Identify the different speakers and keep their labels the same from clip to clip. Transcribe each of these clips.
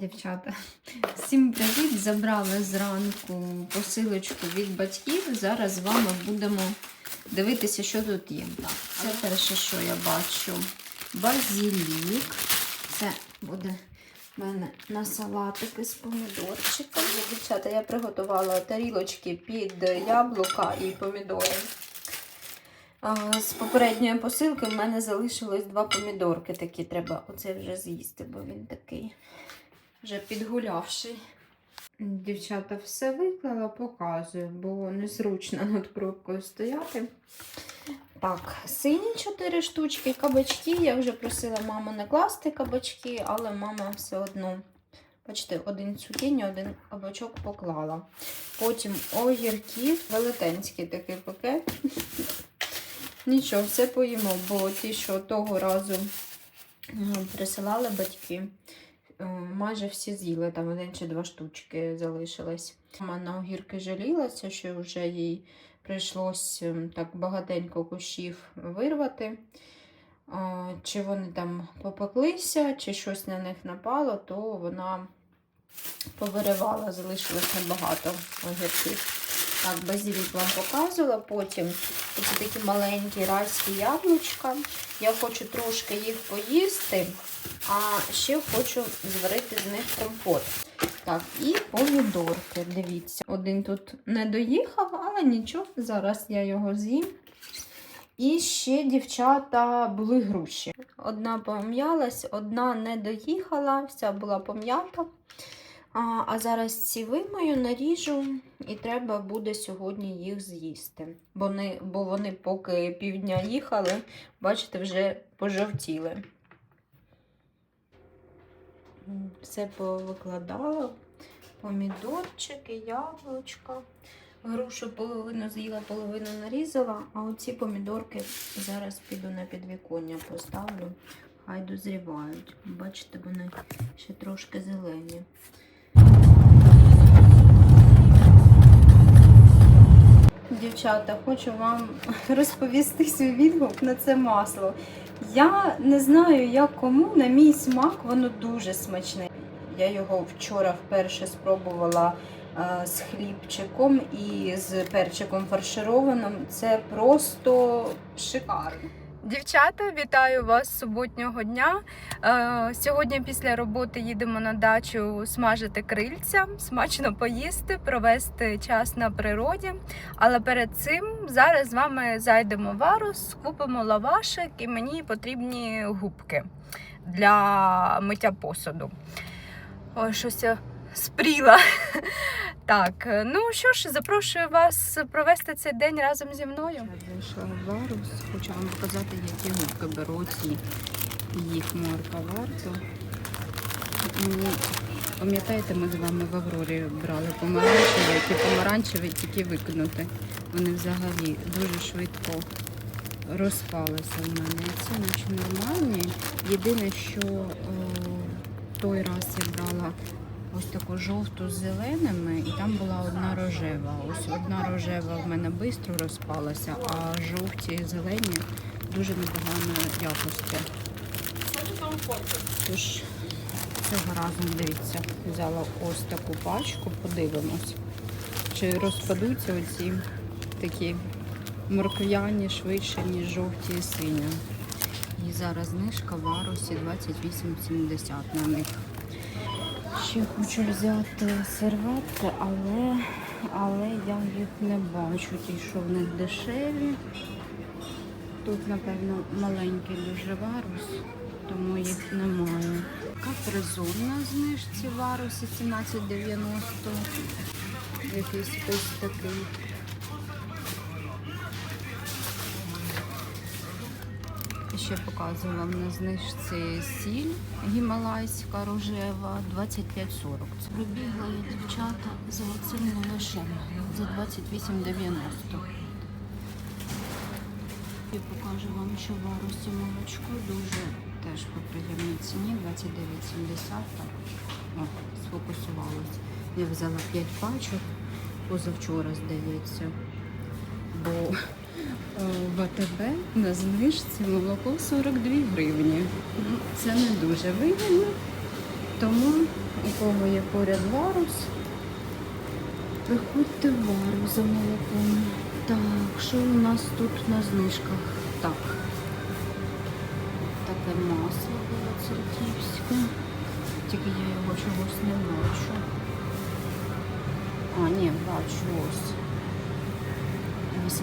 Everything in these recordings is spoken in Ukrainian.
Speaker 1: Дівчата, всім привіт! Забрали зранку посилочку від батьків. Зараз з вами будемо дивитися, що тут є. Так, це перше, що я бачу. Базілік. Це буде в мене на салатики з помідорчиками. Дівчата, я приготувала тарілочки під яблука і помідори. З попередньої посилки в мене залишилось два помідорки такі. Треба оце вже з'їсти, бо він такий вже підгулявший. Дівчата все виклала, показую, бо незручно над пробкою стояти. Так, сині 4 штучки, кабачки. Я вже просила маму не класти кабачки, але мама все одно. Бачите, один цукіні, один кабачок поклала. Потім огірки, велетенський такий пакет. Нічого, все поїмо, бо ті, що того разу присилали батьки, майже всі з'їли, там один чи два штучки залишились. Мама на огірки жалілася, що вже їй прийшлось так багатенько кущів вирвати. Чи вони там попеклися, чи щось на них напало, то вона повиривала, залишилось небагато огірків. Так, базилік вам показувала. Потім ось такі маленькі райські яблучка. Я хочу трошки їх поїсти, а ще хочу зварити з них компот. Так, і помідорки. Дивіться, один тут не доїхав, але нічого, зараз я його з'їм. І ще, дівчата, були груші. Одна пом'ялась, одна не доїхала, вся була пом'ята. А, зараз ці вимою, наріжу, і треба буде сьогодні їх з'їсти. Бо вони, бо вони поки півдня їхали, бачите, вже пожовтіли. Все повикладала. Помідорчики, яблучка. Грушу половину з'їла, половину нарізала, а оці помідорки зараз піду на підвіконня поставлю. Хай дозрівають. Бачите, вони ще трошки зелені. Дівчата, хочу вам розповісти свій відгук на це масло. Я не знаю, як кому, на мій смак воно дуже смачне. Я його вчора вперше спробувала е, з хлібчиком і з перчиком фаршированим. Це просто шикарно.
Speaker 2: Дівчата, вітаю вас суботнього дня. Е, Сьогодні після роботи їдемо на дачу смажити крильця, смачно поїсти, провести час на природі. Але перед цим зараз з вами зайдемо в Варус, купимо лавашик і мені потрібні губки для миття посуду. Ой, щось спріла. Так, ну що ж, запрошую вас провести цей день разом зі мною.
Speaker 1: Я зайшла в Варус, хочу вам показати, які губки беруть. Їх марка варто. Мені, пам'ятаєте, ми з вами в Аврорі брали помаранчеві, ті помаранчеві тільки викинути. Вони взагалі дуже швидко розпалися в мене. Це наче нормальні. Єдине, що о, той раз я брала ось таку жовту з зеленими, і там була одна рожева. Ось одна рожева в мене швидко розпалася, а жовті і зелені дуже непоганої якості. Тож цього разу, дивіться, взяла ось таку пачку, подивимось, чи розпадуться оці такі морквяні швидше, ніж жовті і сині. І зараз знижка в Арусі 28,70 на них. Ще хочу взяти серветки, але, але я їх не бачу. Ті, що в них дешеві. Тут, напевно, маленький дуже варус, тому їх немає. Капризон на знижці варуси варусі 17,90. Якийсь ось такий. І Ще показую вам на знижці сіль гімалайська рожева 25,40. Це Пробігла я дівчата за оцим лавашем за 28,90. І покажу вам, що в молочко дуже теж по приємній ціні 29,70. Так, О, сфокусувалось. Я взяла 5 пачок позавчора, здається. Бо в АТБ на знижці молоко 42 гривні. Ну, Це не дуже вигідно, Тому, у кого є поряд варус, приходьте в варус за молоком. Так, що у нас тут на знижках? Так. Таке масло було церківське. Тільки я його чогось не бачу. А, ні, бачу ось. 82%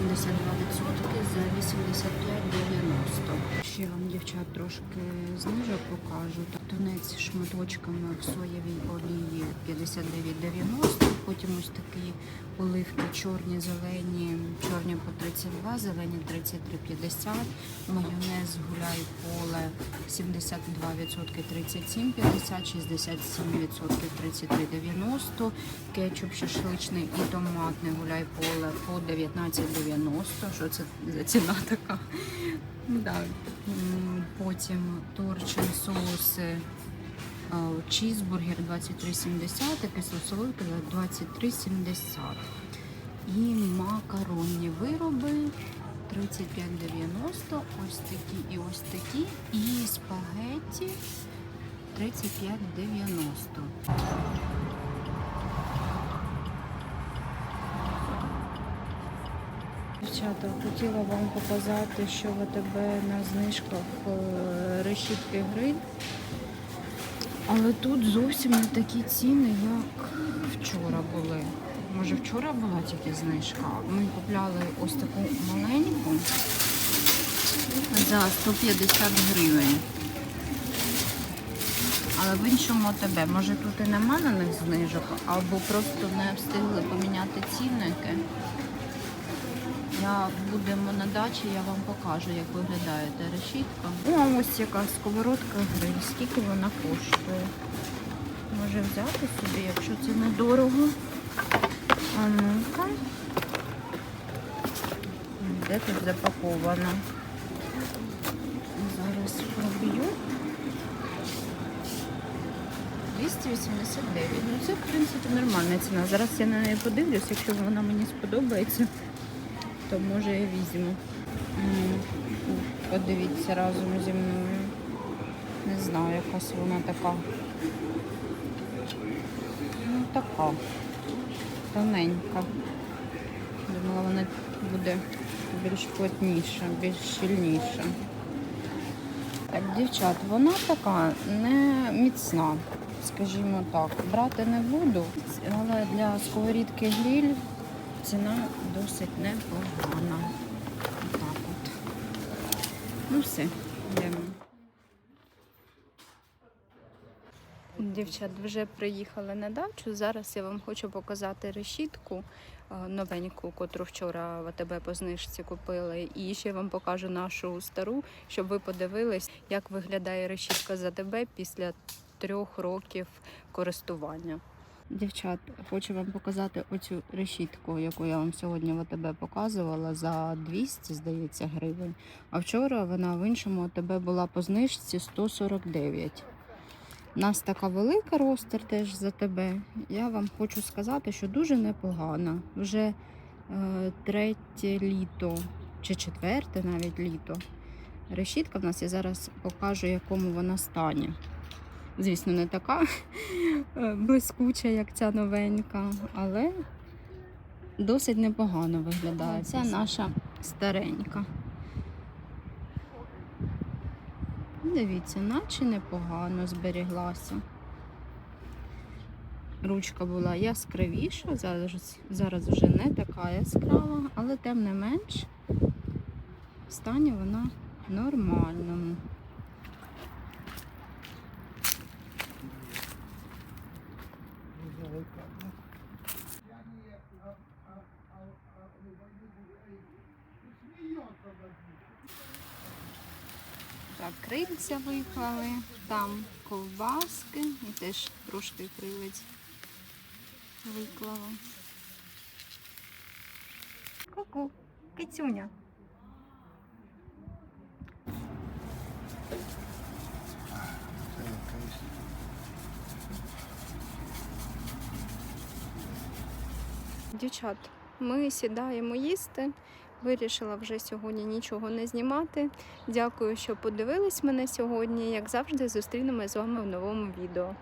Speaker 1: за 85,90. Ще вам, дівчат, трошки знижок покажу. Тунець шматочками в соєвій олії 59,90. Потім ось такі оливки чорні, зелені, чорні по 32, зелені 33,50. Майонез гуляй поле 72% 37,50, 67% 33,90. Кетчуп шашличний і томатний гуляй поле по 19,90. Що це за ціна така? Да. Потім торчин соуси. А, Чізбургер 23,70, кисло солодке 23,70. І макаронні вироби 35,90, ось такі і ось такі. І спагетті 35,90. Дівчата, хотіла вам показати, що в АТБ на знижках е, решітки гриль. Але тут зовсім не такі ціни, як вчора були. Може вчора була тільки знижка. Ми купляли ось таку маленьку за 150 гривень. Але в іншому АТБ. Може тут і нема на них знижок, або просто не встигли поміняти цінники. Я будемо на дачі, я вам покажу, як виглядає та решітка. О, ось яка сковородка гриль. Скільки вона коштує? Може взяти собі, якщо це недорого. А ну-ка. Де тут запаковано? Зараз проб'ю. 289. Ну це в принципі нормальна ціна. Зараз я на неї подивлюсь, якщо вона мені сподобається то може я візьму. Подивіться разом зі мною. Не знаю, якась вона така. Ну, така. Тоненька. Думала, вона буде більш плотніша, більш щільніша. Так, дівчат, вона така не міцна, скажімо так. Брати не буду, але для сковорідки гриль ціна досить непогана. Отак от. Ну все, йдемо. Дівчат, вже приїхали на дачу. Зараз я вам хочу показати решітку е, новеньку, котру вчора в АТБ по знижці купили. І ще вам покажу нашу стару, щоб ви подивились, як виглядає решітка з АТБ після трьох років користування. Дівчат, хочу вам показати оцю решітку, яку я вам сьогодні в АТБ показувала за 200, здається, гривень. А вчора вона в іншому АТБ була по знижці 149. У нас така велика ростер теж за тебе. Я вам хочу сказати, що дуже непогана. Вже е, третє літо чи четверте навіть літо. Решітка в нас я зараз покажу, якому вона стані. Звісно, не така е, блискуча, як ця новенька, але досить непогано виглядає. Це наша старенька. Дивіться, наче непогано зберіглася. Ручка була яскравіша, зараз, зараз вже не така яскрава, але тим не менш в стані вона нормальному. Так, крильця виклали, там ковбаски і теж трошки крилець виклала. Ку-ку, кицюня. Дівчат, ми сідаємо їсти. Вирішила вже сьогодні нічого не знімати. Дякую, що подивились мене сьогодні. Як завжди, зустрінемось з вами в новому відео.